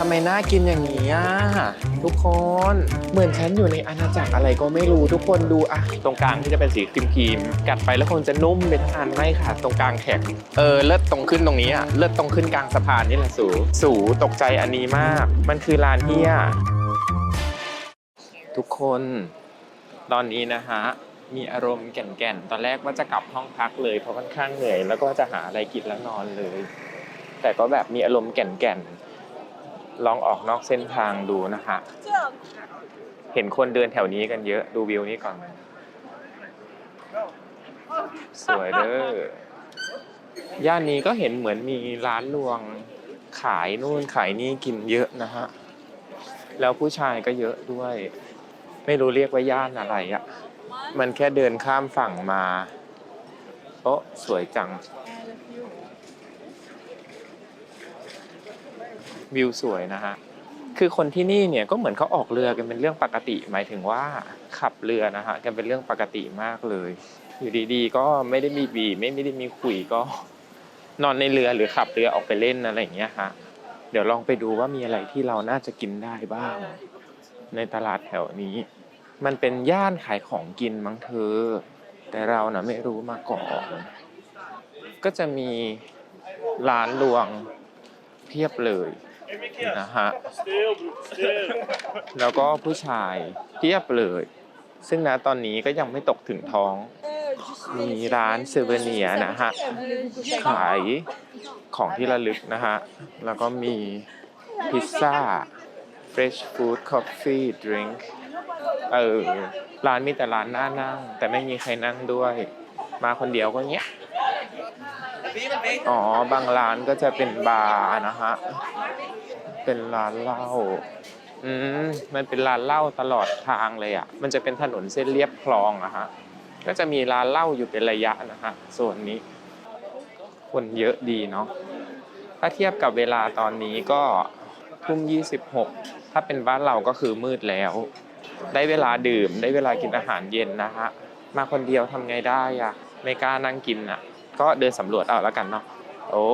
ทำไมน่ากินอย่างนี้อะทุกคนเหมือนฉันอยู่ในอาณาจักรอะไรก็ไม่รู้ทุกคนดูอะตรงกลางที่จะเป็นสีครีมครีมๆกัดไปแล้วคงจะนุ่มเป็นอันไม่ค่ะ ตรงกลางแข็งเออเลิศตรงขึ้นตรงนี้อะเลิศตรงขึ้นกลางสะพานนี่แหละสูสูตกใจอันนี้มาก มันคือร้านเฮียทุกคนตอนนี้นะฮะมีอารมณ์แก่นๆ ตอนแรกว่าจะกลับห้องพักเลยเพราะค่อนข้างเหนื่อย แล้วก็จะหาอะไรกินแล้วนอนเลย แต่ก็แบบมีอารมณ์แก่นๆ ลองออกนอกเส้นทางดูนะฮะเห็นคนเดินแถวนี้กันเยอะ ดูวิวนี้ก่อน สวยเด้อย่านนี้ก็เห็นเหมือนมีร้านรวงขายนู่นขายนี่กินเยอะนะฮะ แล้วผู้ชายก็เยอะด้วย ไม่รู้เรียกว่าย่านอะไรอะ มันแค่เดินข้ามฝั่งมา โอ้สวยจัง วิวสวยนะฮะคือคนที่นี่เนี่ยก็เหมือนเขาออกเรือกันเป็นเรื่องปกติ หมายถึงว่าขับเรือนะฮะกันเป็นเรื่องปกติมากเลย อยู่ดีๆ ก็ไม่ได้มีบีไม่ไม่ได้มีขุยก็นอนในเรือหรือขับเรือออกไปเล่นอะไรอย่างเงี้ยฮะเดี๋ยวลองไปดูว่ามีอะไรที่เราน่าจะกินได้บ้าง ในตลาดแถวนี้ มันเป็นย่านขายของกินมั้งเธอ แต่เราเนะไม่รู้มาก่อน ก็จะมีร้านรวงเพียบเลย นะฮะแล้วก็ผู้ชายเพียบเลย ซึ่งนะตอนนี้ก็ยังไม่ตกถึงท้อง มีร้านเซเวเนียนะฮะ ขายของที่ระลึกนะฮะ แล้วก็มีพิซซ่า fresh food coffee drink เออ ร้านมีแต่ร้านน่านั่ง แต่ไม่มีใครนั่งด้วย มาคนเดียวก็เงี้ย อ๋อ บางร้านก็จะเป็นบาร์นะฮะ เป็นร้านเหล้า อืม มันเป็นร้านเหล้าตลอดทางเลยอะ มันจะเป็นถนนเส้นเรียบคลองอะฮะ ก็จะมีร้านเหล้าอยู่เป็นระยะนะฮะส่วนนี้ คนเยอะดีเนาะ ถ้าเทียบกับเวลาตอนนี้ก็ทุ่ม26ถ้าเป็นบ้านเราก็คือมืดแล้ว ได้เวลาดื่ม ได้เวลากินอาหารเย็นนะฮะ มาคนเดียวทำไงได้อะไม่กล้านั่งกินอะ ก็เดินสำรวจเอาแล้วกันเนาะโอ้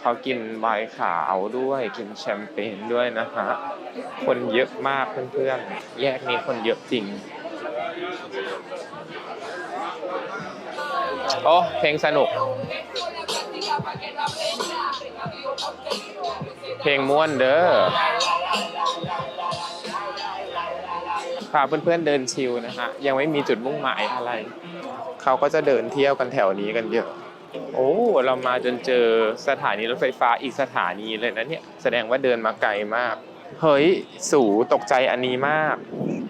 เขากินไวน์ขาวด้วยกินแชมเปญด้วยนะฮะคนเยอะมากเพื่อนๆ แยกนี้คนเยอะจริง โอ้เพลงสนุก เพลงม่วนเด้อพาเพื่อนๆเดินชิลนะฮะ ยังไม่มีจุดมุ่งหมายอะไร เขาก็จะเดินเที่ยวกันแถวนี้กันเยอะ โอ้ เรามาจนเจอสถานีรถไฟฟ้าอีกสถานีเลยนะเนี่ย แสดงว่าเดินมาไกลมาก เฮ้ย สูตกใจอันนี้มาก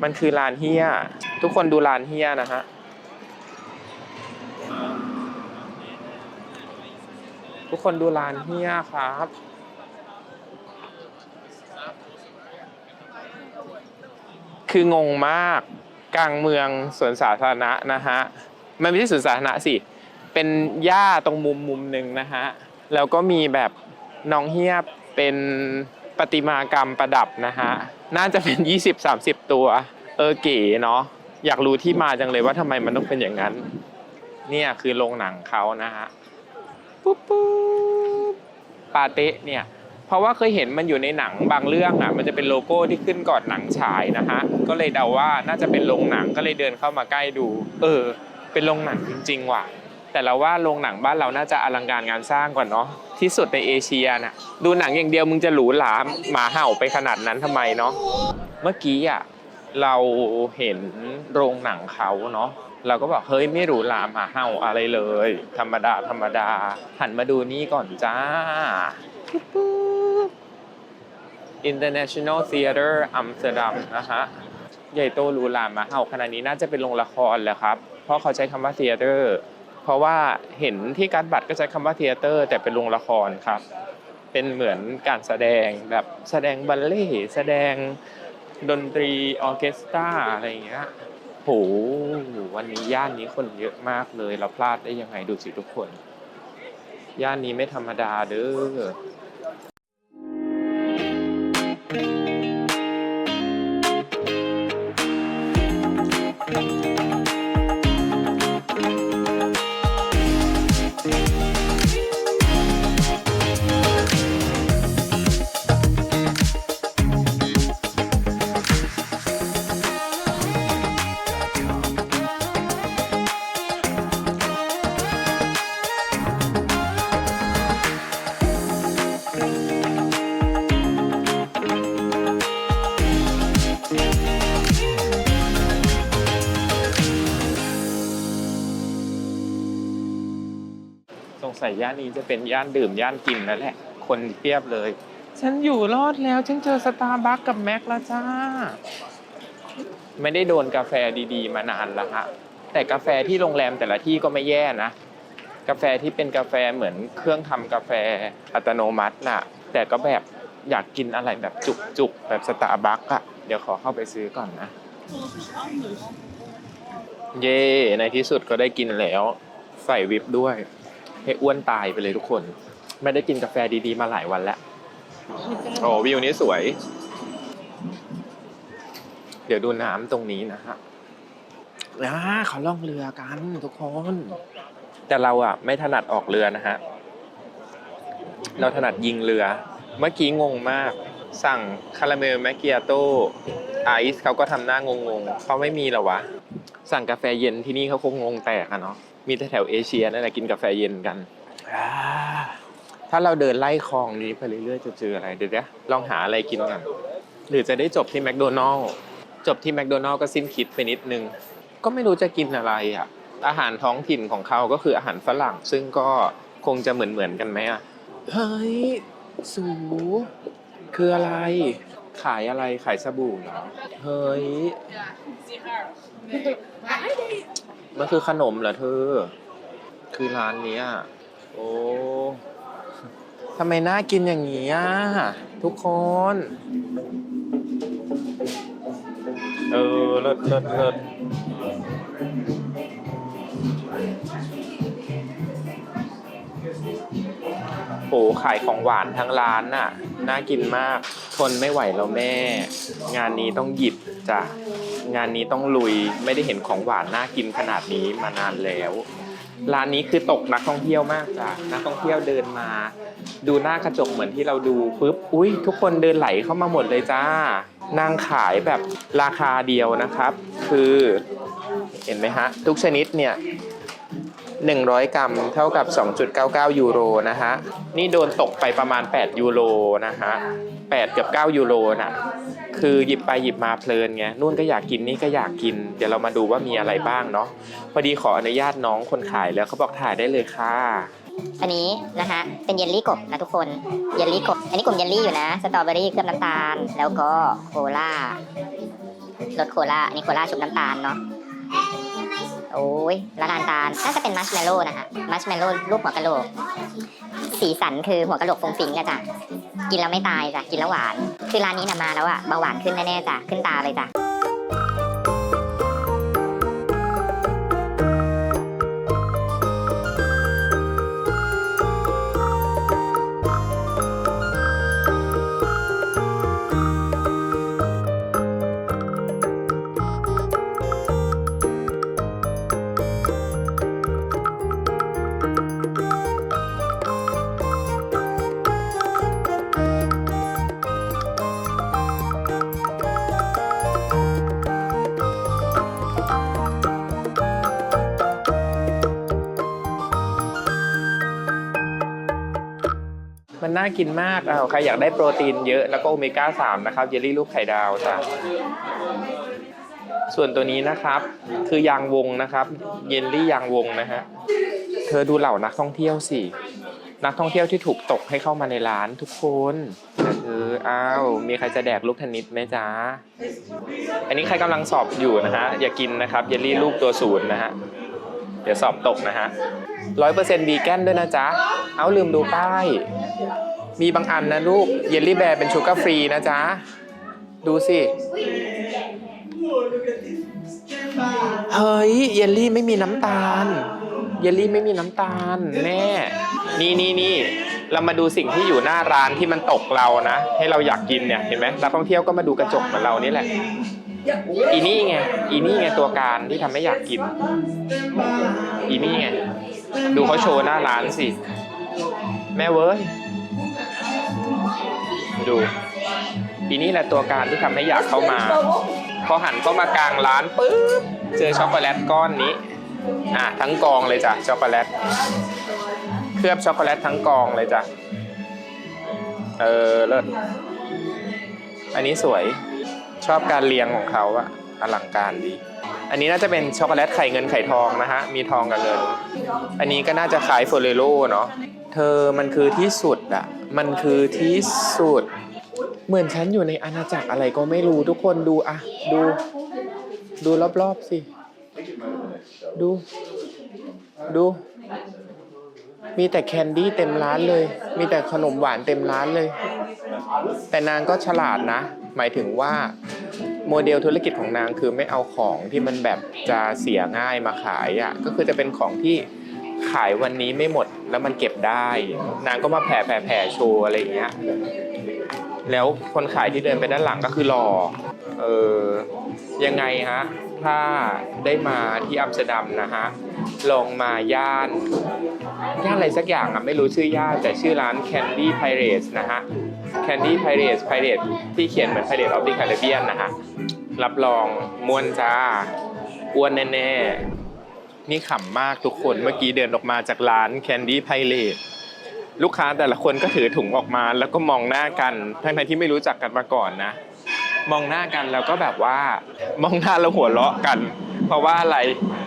มันคือลานเฮีย ทุกคนดูลานเฮียนะฮะ ทุกคนดูลานเฮียครับคืองงมากกลางเมืองสวนสาธารณะนะฮะ มันไม่ใช่สวนสาธารณะสิ เป็นหญ้าตรงมุมมุมหนึ่งนะฮะ แล้วก็มีแบบน้องเฮียบเป็นประติมากรรมประดับนะฮะ น่าจะเป็น 20-30 ตัว เออเก๋เนาะ อยากรู้ที่มาจังเลยว่าทำไมมันต้องเป็นอย่างนั้น เนี่ยคือโรงหนังเขานะฮะ ปุ๊บปุ๊บปาเต้เนี่ย เพราะว่าเคยเห็นมันอยู่ในหนังบางเรื่องอะ มันจะเป็นโลโก้ที่ขึ้นก่อนหนังฉายนะฮะ ก็เลยเดาว่าน่าจะเป็นโรงหนังก็เลยเดินเข้ามาใกล้ดู เออ เป็นโรงหนังจริงๆว่ะ แต่เราว่าโรงหนังบ้านเราน่าจะอลังการงานสร้างกว่าเนาะที่สุดในเอเชียน่ะดูหนังอย่างเดียวมึงจะหรูหราหมาเห่าไปขนาดนั้นทำไมเนาะเมื่อกี้อะเราเห็นโรงหนังเขาเนาะเราก็บอกเฮ้ยไม่หรูหราหมาเห่าอะไรเลย ธรรมดาธรรมดา หันมาดูนี่ก่อนจ้า International Theater อัมสเตอร์ดัมนะฮะใหญ่โตหรูหราหมาเห่าขนาดนี้น่าจะเป็นโรงละครแหละครับ เพราะเขาใช้คำว่า theater เพราะว่าเห็นที่การบัตรก็ใช้คำว่าเทเตอร์ แต่เป็นโรงละครครับ เป็นเหมือนการแสดงแบบแสดงบัลเล่ต์แสดงดนตรีออเคสตราอะไรอย่างเงี้ยโหวันนี้ย่านนี้คนเยอะมากเลยเราพลาดได้ยังไงดูสิทุกคน ย่านนี้ไม่ธรรมดาเด้อ สัยย่านนี้จะเป็นย่านดื่มย่านกินแล้วแหละ คนเพียบเลย ฉันอยู่รอดแล้ว ฉันเจอสตาร์บัคกับแม็กแล้วจ้า ไม่ได้โดนกาแฟดีๆ มานานแล้วฮะ แต่กาแฟที่โรงแรมแต่ละที่ก็ไม่แย่นะ กาแฟที่เป็นกาแฟเหมือนเครื่องทำกาแฟอัตโนมัติน่ะ แต่ก็แบบอยากกินอะไรแบบจุกๆ แบบสตาร์บัคอะเดี๋ยวขอเข้าไปซื้อก่อนนะ เย่ในที่สุดก็ได้กินแล้ว ใส่วิปด้วย ให้อ้วนตายไปเลยทุกคน ไม่ได้กินกาแฟดีๆมาหลายวันแล้วโอ้วิวนี้สวย เดี๋ยวดูน้ำตรงนี้นะฮะอ่าเขาล่องเรือกันทุกคน แต่เราอะ ไม่ถนัดออกเรือนะฮะ เราถนัดยิงเรือ เมื่อกี้งงมาก สั่งคาราเมลแมคเกียโต้ไอซ์เขาก็ทำหน้างงๆเขาไม่มีหรอวะ สั่งกาแฟเย็นที่นี่เขาคงงงแตกอะเนาะ มีแต่แถวเอเชียนั่นแหละกินกาแฟเย็นกันถ้าเราเดินไล่คลองนี้ไปเรื่อยๆจะเจออะไรเดี๋ยวนะลองหาอะไรกินกันหรือจะได้จบที่แมคโดนัลล์จบที่แมคโดนัลล์ก็สิ้นคิดไปนิดนึง ก็ไม่รู้จะกินอะไรอะอาหารท้องถิ่นของเขาก็คืออาหารฝรั่ง ซึ่งก็คงจะเหมือนเหมือนๆกันไหมอะเฮ้ยสูคืออะไร ขายอะไรขายสบู่เหรอเฮ้ยมันคือขนมเหรอเธอ คือร้านเนี้ยโอ้ทำไมน่ากินอย่างนี้อะทุกคน เออเลิศเลิศเลิศ ขายของหวานทั้งร้านน่ะ น่ากินมาก ทนไม่ไหวแล้วแม่ งานนี้ต้องหยิบจ้ะ งานนี้ต้องลุย ไม่ได้เห็นของหวานน่ากินขนาดนี้มานานแล้ว ร้านนี้คือตกนักท่องเที่ยวมากจ้ะ นักท่องเที่ยวเดินมา ดูหน้ากระจกเหมือนที่เราดูปุ๊บ อุ้ยทุกคนเดินไหลเข้ามาหมดเลยจ้า นางขายแบบราคาเดียวนะครับ คือ เห็นไหมฮะ ทุกชนิดเนี่ย 100 กรัมเท่ากับ 2.99 ยูโรนะฮะ นี่โดนตกไปประมาณ 8 ยูโรนะฮะ8กับ9ยูโรน่ะคือหยิบไปหยิบมาเพลินไงนู่นก็อยากกินนี่ก็อยากกิน เดี๋ยวเรามาดูว่ามีอะไรบ้างเนาะพอดีขออนุญาตน้องคนขายแล้วเขาบอกถ่ายได้เลยค่ะอันนี้นะฮะเป็นเยลลี่กบนะทุกคนเยลลี่กบ อันนี้กลุ่มเยลลี่อยู่นะสตรอเบอรี่เคลือบน้ำตาล แล้วก็โคลารสโคลาอันนี้โคลาชุบน้ำตาลเนาะ โอ้ยละลานตาลน่าจะเป็นมัชเมลโล่นะฮะมัชเมลโล่รูปหัวกะโหลก สีสันคือหัวกะโหลกฟงฟิงอะจ้ะกินแล้วไม่ตายจ้ะกินแล้วหวาน คือร้านนี้นะมาแล้วอะเบาหวานขึ้นแน่ๆจ้ะขึ้นตาเลยจ้ะ น่ากินมากอ้าวใครอยากได้โปรตีนเยอะแล้วก็โอเมก้า3นะครับเยลลี่รูปไข่ดาวจ้ะส่วนตัวนี้นะครับ คือยางวงนะครับ เยลลี่ยางวงนะฮะเธอดูเหล่านักท่องเที่ยวสินักท่องเที่ยวที่ถูกตกให้เข้ามาในร้านทุกคนแต่เออ้าวมีใครจะแดกลูกเทนนิสไหมจ๊ะอันนี้ใครกำลังสอบอยู่นะฮะอย่ากินนะครับเยลลี่ลูกตัวศูนย์นะฮะ เดี๋ยวสอบตกนะฮะร้อยเปอร์เซ็นต์วีแกนด้วยนะจ๊ะ เอาลืมดูป้าย มีบางอันนะลูก เยลลี่แบร์เป็นชูการ์ฟรีนะจ๊ะ ดูสิ เฮ้ย เยลลี่ไม่มีน้ำตาล เยลลี่ไม่มีน้ำตาลแน่นี่นี่นี่เรามาดูสิ่งที่อยู่หน้าร้านที่มันตกเรานะ ให้เราอยากกินเนี่ย เห็นไหมนักท่องเที่ยวก็มาดูกระจกเหมือนเรานี่แหละ อีนี่ไง อีนี่ไงตัวการที่ทำให้อยากกิน อีนี่ไง ดูเขาโชว์หน้าร้านสิ แม่เว้ย ดู อีนี่แหละตัวการที่ทำให้อยากเข้ามา พอหันเข้ามากลางร้านปุ๊บ เจอช็อกโกแลตก้อนนี้ อะทั้งกองเลยจ้ะช็อกโกแลต เคลือบช็อกโกแลตทั้งกองเลยจ้ะ เออเลิศ อันนี้สวย ชอบการเรียงของเขาอะอลังการดี อันนี้น่าจะเป็นช็อกโกแลตไข่เงินไข่ทองนะฮะ มีทองกับเงิน อันนี้ก็น่าจะคล้ายโฟเรโลเนาะ เธอมันคือที่สุดอะมันคือที่สุด เหมือนฉันอยู่ในอาณาจักรอะไรก็ไม่รู้ทุกคนดูอะดู ดูรอบๆสิ ดู ดู มีแต่แคนดี้เต็มร้านเลย มีแต่ขนมหวานเต็มร้านเลย แต่นางก็ฉลาดนะ หมายถึงว่าโมเดลธุรกิจของนางคือไม่เอาของที่มันแบบจะเสียง่ายมาขายอะก็คือจะเป็นของที่ขายวันนี้ไม่หมดแล้วมันเก็บได้ นางก็มาแผ่แผ่แผ่โชว์อะไรอย่างเงี้ยแล้วคนขายที่เดินไปด้านหลังก็คือรอเออยังไงฮะถ้าได้มาที่อัมสเตอร์ดัมนะฮะลองมาย่านย่านอะไรสักอย่างอะไม่รู้ชื่อย่านแต่ชื่อร้าน Candy Pirates นะฮะ Candy Pirates Pirate ที่เขียนเหมือน Pirate of the Caribbean นะฮะรับรองมวนจ้าอ้วนแน่ๆ นี่ขำมากทุกคนเมื่อกี้เดินออกมาจากร้าน Candy Pirate ลูกค้าแต่ละคนก็ถือถุงออกมาแล้วก็มองหน้ากัน ทั้งๆที่ไม่รู้จักกันมาก่อนนะ มองหน้ากันแล้วก็แบบว่ามองหน้าแล้วหัวเราะกัน เพราะว่าอะไร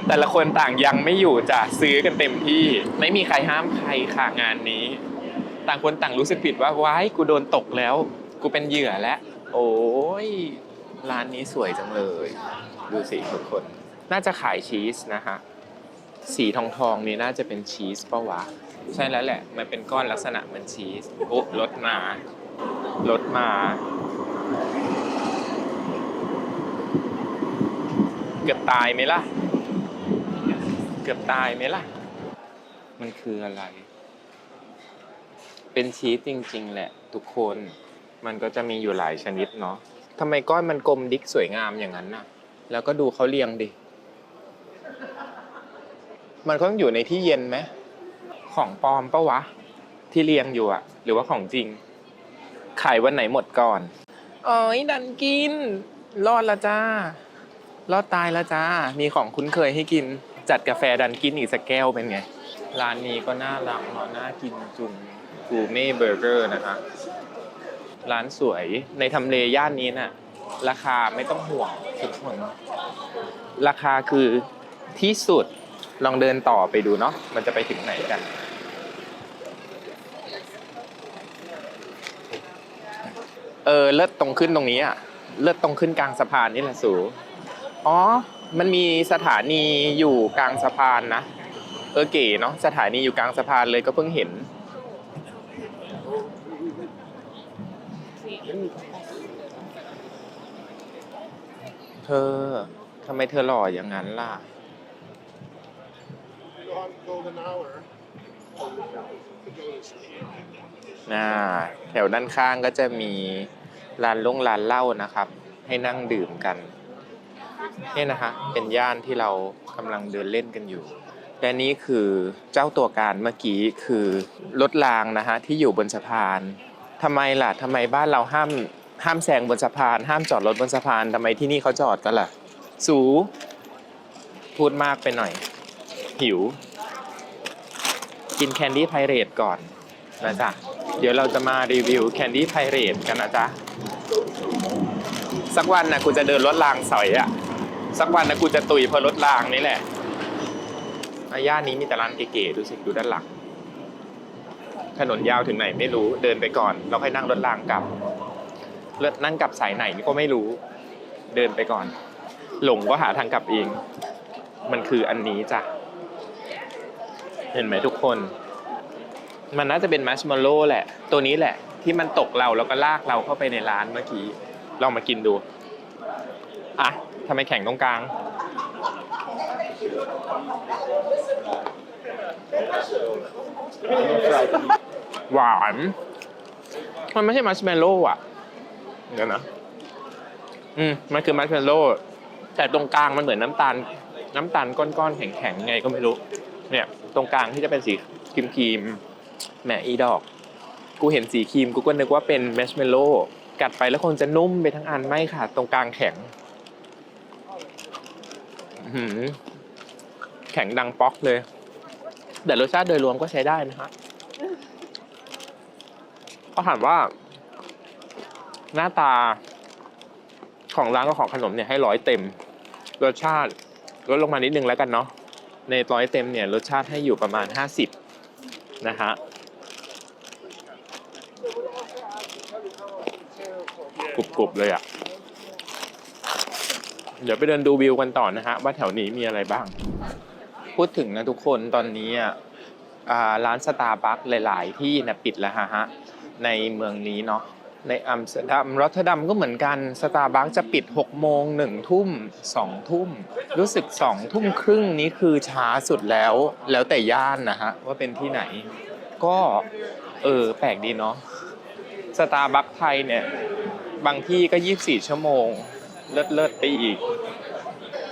แต่ละคนต่างยังไม่อยู่จะซื้อกันเต็มที่ ไม่มีใครห้ามใครค่ะงานนี้ ต่างคนต่างรู้สึกผิดว่าว้ายกูโดนตกแล้ว กูเป็นเหยื่อแล้ว โอ้ยร้านนี้สวยจังเลย ดูสิทุกคน น่าจะขายชีสนะฮะสีทองทองๆนี่น่าจะเป็นชีสปะวะ ใช่แล้วแหละ มันเป็นก้อนลักษณะเหมือนชีสโอ้รถมารถมา เกือบตายไหมล่ะ เกือบตายไหมล่ะ มันคืออะไร เป็นชีสจริง ๆ แหละทุกคน มันก็จะมีอยู่หลายชนิดเนาะทำไมก้อนมันกลมดิกสวยงามอย่างนั้นน่ะ แล้วก็ดูเขาเรียงดิ มันก็ต้องอยู่ในที่เย็นไหม ของปลอมปะวะ ที่เรียงอยู่อะหรือว่าของจริง ขายวันไหนหมดก่อนอ๋อยดันกิน รอดละจ้า รอดตายล้วจ้า มีของคุ้นเคยให้กิน จัดกาแฟดันกินอีกสักแก้วเป็นไง ร้านนี้ก็น่ารักเนาะน่ากินจุง กูเม่เบอร์เกอร์นะคะร้านสวยในทำเลย่านนี้น่ะ ราคาไม่ต้องห่วงทุกคนราคาคือที่สุดลองเดินต่อไปดูเนาะมันจะไปถึงไหนกัน เออเลิศตรงขึ้นตรงนี้อะเลิศตรงขึ้นกลางสะพานนี่แหละสูอ๋อ มันมีสถานีอยู่กลางสะพานนะ เออเก๋เนาะสถานีอยู่กลางสะพานเลยก็เพิ่งเห็น ธอทำไมเธอหล่ออย่างนั้นล่ะ on golden hour. อ่า แถวด้านข้างก็จะมีร้านลงร้านเหล้านะครับ ให้นั่งดื่มกันนี่นะฮะเป็นย่านที่เรากำลังเดินเล่นกันอยู่ และนี่คือเจ้าตัวการเมื่อกี้คือรถรางนะฮะที่อยู่บนสะพานทำไมล่ะทำไมบ้านเราห้าม ห้ามแซงบนสะพาน ห้ามจอดรถบนสะพานทำไมที่นี่เขาจอดกันล่ะ สูพูดมากไปหน่อย หิว กินแคนดี้ไพเรตก่อนนะจ๊ะ เดี๋ยวเราจะมารีวิวแคนดี้ไพเรตกันนะจ๊ะ สักวันนะกูจะเดินรถรางสอยอะสักวันนะกูจะตุยเพราะรถรางนี่แหละอาย่านนี้มีแต่ร้านเก๋ๆดูสิดูด้านหลังถนนยาวถึงไหนไม่รู้เดินไปก่อน เราค่อยนั่งรถรางกลับ เลือนั่งกลับสายไหนก็ไม่รู้ เดินไปก่อน หลงก็หาทางกลับเอง มันคืออันนี้จ้ะ เห็นไหมทุกคน มันน่าจะเป็นมัชเมลโล่แหละ ตัวนี้แหละ ที่มันตกเราแล้วก็ลากเราเข้าไปในร้านเมื่อกี้ ลองมากินดู อะทำไมแข็งตรงกลาง หวาน มันไม่ใช่มัชเมลโล่อะ เดี๋ยวนะ อืมมันคือมัชเมลโล่แต่ตรงกลางมันเหมือนน้ำตาล น้ำตาลก้อนๆแข็งๆไงก็ไม่รู้ เนี่ย ตรงกลางที่จะเป็นสีครีมครีมๆแหมอีดอก กูเห็นสีครีมกูก็นึกว่าเป็นแมชเมลโล่กัดไปแล้วคงจะนุ่มไปทั้งอันไม่ค่ะ ตรงกลางแข็งหืแข็งดังป๊อกเลย แต่รสชาติโดยรวมก็ใช้ได้นะฮะก็ถามว่า หน้าตา ของร้านกับของขนมเนี่ยให้ร้อยเต็ม รสชาติลดลงมานิดนึงแล้วกันเนาะในร้อยเต็มเนี่ยรสชาติให้อยู่ประมาณ 50 นะฮะกรุบๆเลยอะ่ะ เดี๋ยวไปเดินดูวิวกันต่อนะฮะว่าแถวนี้มีอะไรบ้าง พูดถึงนะทุกคนตอนนี้อะร้านสตาร์บัคหลาย ๆ ที่นะปิดแล้วฮะในเมืองนี้เนาะ ในอัมสเตอร์ดัมรอตเทอร์ดัมก็เหมือนกันสตาร์บัคจะปิด 6 โมง 1 ทุ่ม 2 ทุ่ม รู้สึก 2 ทุ่มครึ่งนี้คือช้าสุดแล้ว แล้วแต่ย่านนะฮะ ว่าเป็นที่ไหน ก็ เออ แปลกดีเนาะสตาร์บัคไทยเนี่ย บางที่ก็ 24 ชั่วโมง เลิศเลิศๆไปอีก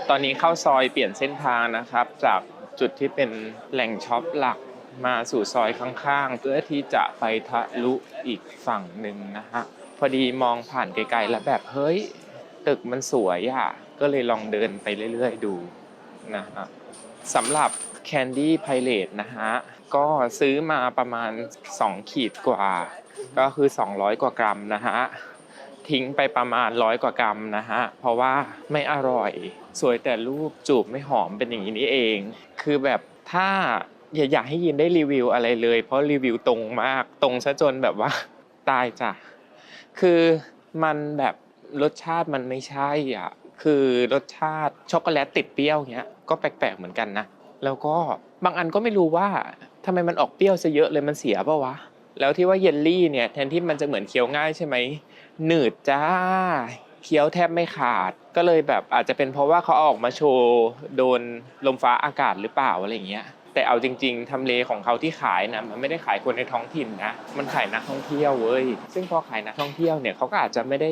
ตอนนี้เข้าซอยเปลี่ยนเส้นทางนะครับ จากจุดที่เป็นแหล่งช็อปหลัก มาสู่ซอยข้างๆ เพื่อที่จะไปทะลุอีกฝั่งหนึ่งนะฮะ พอดีมองผ่านไกลๆแล้วแบบเฮ้ย ตึกมันสวยอะก็เลยลองเดินไปเรื่อยๆดูนะฮะสำหรับ Candy Pilot นะฮะ ก็ซื้อมาประมาณ 2 ขีดกว่า ก็คือ 200 กว่ากรัมนะฮะ ทิ้งไปประมาณร้อยกว่ากรัมนะฮะ เพราะว่าไม่อร่อย สวยแต่รูปจูบไม่หอมเป็นอย่างนี้นี่เอง คือแบบถ้า อย่าอยากให้ยินได้รีวิวอะไรเลย เพราะรีวิวตรงมากตรงซะจนแบบว่าตายจ้ะคือมันแบบรสชาติมันไม่ใช่อะคือรสชาติช็อกโกแลตติดเปรี้ยวเงี้ยก็แปลกๆเหมือนกันนะแล้วก็บางอันก็ไม่รู้ว่าทำไมมันออกเปรี้ยวซะเยอะเลยมันเสียเปล่าวะแล้วที่ว่าเยลลี่เนี่ยแทนที่มันจะเหมือนเคี้ยวง่ายใช่ไหมหนืดจ้าเคี้ยวแทบไม่ขาด ก็เลยแบบอาจจะเป็นเพราะว่าเขาออกมาโชว์โดนลมฟ้าอากาศหรือเปล่าอะไรเงี้ย แต่เอาจริง ๆทำเลของเขาที่ขายนะมันไม่ได้ขายคนในท้องถิ่นนะ มันขายนักท่องเที่ยวเว้ย ซึ่งพอขายนักท่องเที่ยวเนี่ยเขาก็อาจจะไม่ได้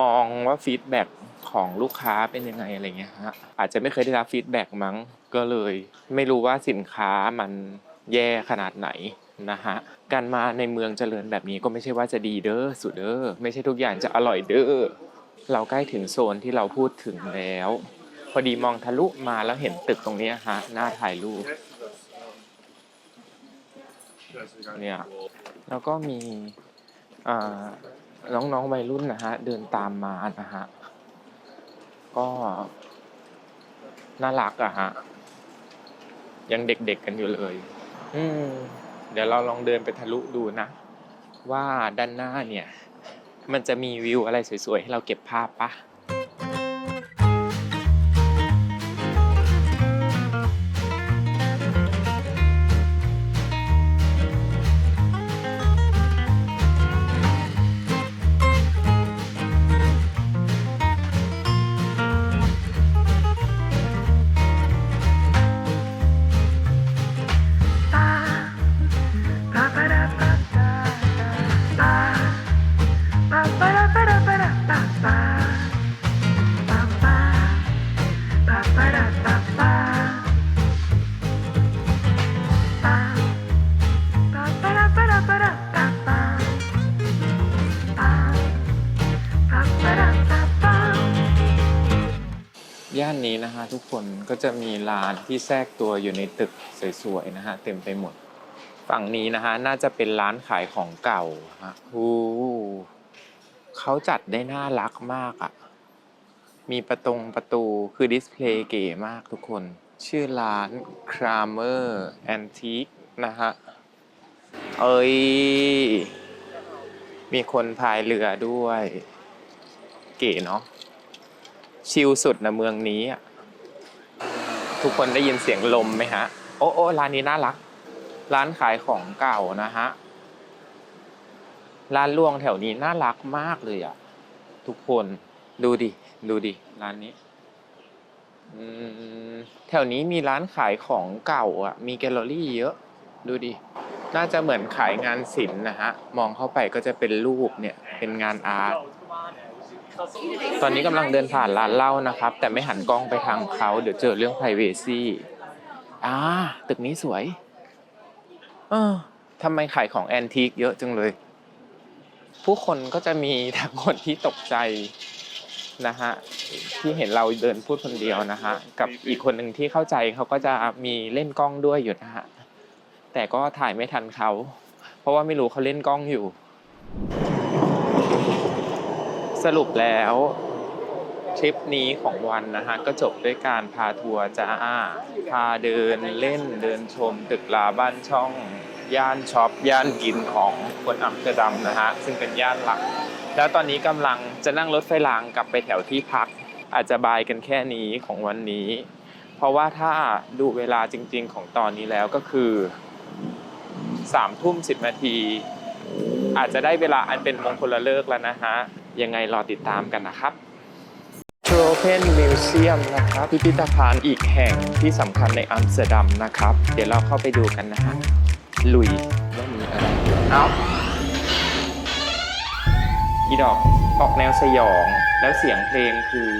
มองว่าฟีดแบ็กของลูกค้าเป็นยังไงอะไรเงี้ยฮะอาจจะไม่เคยได้รับฟีดแบ็กมั้งก็เลย ไม่รู้ว่าสินค้ามันแย่ขนาดไหนนะฮะการมาในเมืองเจริญแบบนี้ก็ไม่ใช่ว่าจะดีเด้อสุดเด้อไม่ใช่ทุกอย่างจะอร่อยเด้อเราใกล้ถึงโซนที่เราพูดถึงแล้ว พอดีมองทะลุมาแล้วเห็นตึกตรงนี้ฮะน่าถ่ายรูป เนี่ยแล้วก็มีน้องๆวัยรุ่นนะฮะ เดินตามมานะฮะ ก็น่ารักอะฮะ ยังเด็กๆกันอยู่เลย อืม เดี๋ยวเราลองเดินไปทะลุดูนะ ว่าด้านหน้าเนี่ย มันจะมีวิวอะไรสวยๆ ให้เราเก็บภาพปะ ฮะทุกคนก็จะมีร้านที่แทรกตัวอยู่ในตึกสวยๆนะฮะเต็มไปหมด ฝั่งนี้นะฮะน่าจะเป็นร้านขายของเก่าฮะโอ้เขาจัดได้น่ารักมากอะ่ะ มีประตงประตูคือดิสเพลย์เก๋มากทุกคน ชื่อร้าน Kramer Antique นะฮะ เอ้ย มีคนพายเรือด้วย เก๋เนาะชิลสุดนะเมืองนี้อะ ทุกคนได้ยินเสียงลมไหมฮะ โอ้โอ้ร้านนี้น่ารัก ร้านขายของเก่านะฮะ ร้านล่วงแถวนี้น่ารักมากเลยอะ ทุกคนดูดิ ดูดิ ร้านนี้แถวนี้มีร้านขายของเก่าอะ มีแกลเลอรี่เยอะ ดูดิ น่าจะเหมือนขายงานศิลป์นะฮะ มองเข้าไปก็จะเป็นรูปเนี่ย เป็นงานอาร์ต ตอนนี้กำลังเดินผ่านร้านเหล้านะครับ แต่ไม่หันกล้องไปทางเขาเดี๋ยวเจอเรื่อง p r i เวซีอ่าตึกนี้สวย เออทำไมขายของแอนทิกเยอะจังเลย ผู้คนก็จะมีทั้งคนที่ตกใจนะฮะที่เห็นเราเดินพูดคนเดียวนะฮะกับอีกคนหนึ่งที่เข้าใจเขาก็จะมีเล่นกล้องด้วยอยู่นะฮะแต่ก็ถ่ายไม่ทันเขา เพราะว่าไม่รู้เขาเล่นกล้องอยู่ สรุปแล้วทริปนี้ของวันนะฮะก็จบด้วยการพาทัวร์จ้าพาเดินเล่นเดินชมตึกลาบ้านช่อง ย่านช็อป ย่านกินของคนอัมสเตอร์ดัมนะฮะซึ่งเป็นย่านหลัก แล้วตอนนี้กำลังจะนั่งรถไฟรางกลับไปแถวที่พัก อาจจะบายกันแค่นี้ของวันนี้ เพราะว่าถ้าดูเวลาจริง ๆ ของตอนนี้แล้วก็คือสามทุ่มสิบนาที อาจจะได้เวลาอันเป็นมงคลเลิกแล้วนะฮะ ยังไงรอติดตามกันนะครับ t r o p e n Museum นะครับพิพิธภัณฑ์อีกแห่งที่สำคัญในอัมสเตอร์ดัมนะครับ เดี๋ยวเราเข้าไปดูกันนะฮะลุยว่ามีอะไรเอาอีดอกออกแนวสยองแล้วเสียงเพลงคือ